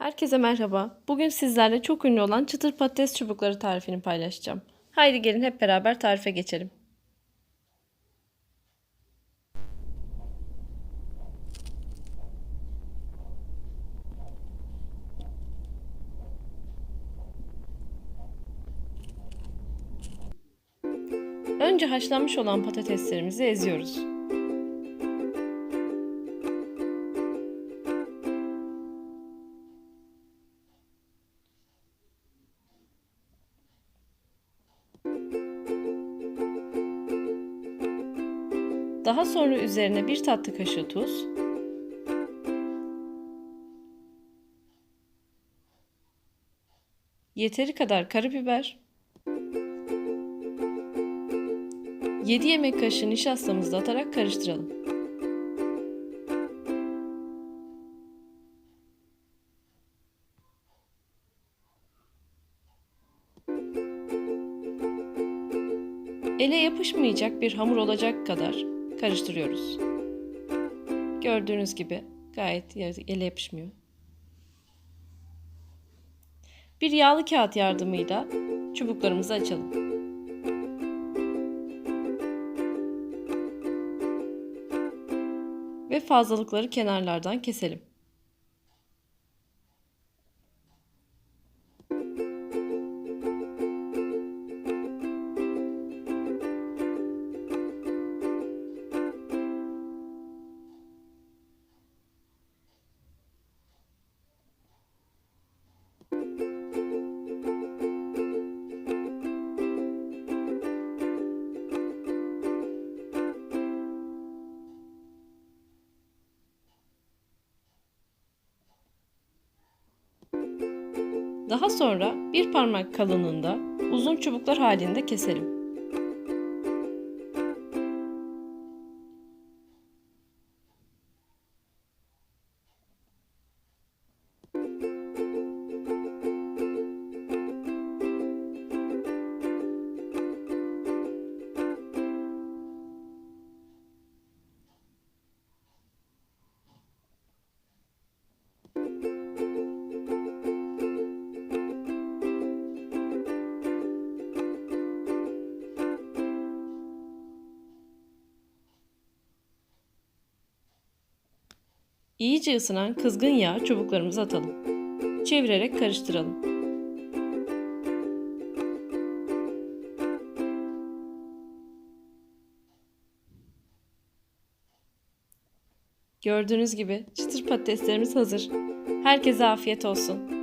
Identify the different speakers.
Speaker 1: Herkese merhaba. Bugün sizlerle çok ünlü olan çıtır patates çubukları tarifini paylaşacağım. Haydi gelin hep beraber tarife geçelim. Önce haşlanmış olan patateslerimizi eziyoruz. Daha sonra üzerine bir tatlı kaşığı tuz, yeteri kadar karabiber, 7 yemek kaşığı nişastamızı atarak karıştıralım. Ele yapışmayacak bir hamur olacak kadar karıştırıyoruz. Gördüğünüz gibi gayet ele yapışmıyor. Bir yağlı kağıt yardımıyla çubuklarımızı açalım. Ve fazlalıkları kenarlardan keselim. Daha sonra bir parmak kalınlığında uzun çubuklar halinde keselim. İyice ısınan kızgın yağ çubuklarımızı atalım. Çevirerek karıştıralım. Gördüğünüz gibi çıtır patateslerimiz hazır. Herkese afiyet olsun.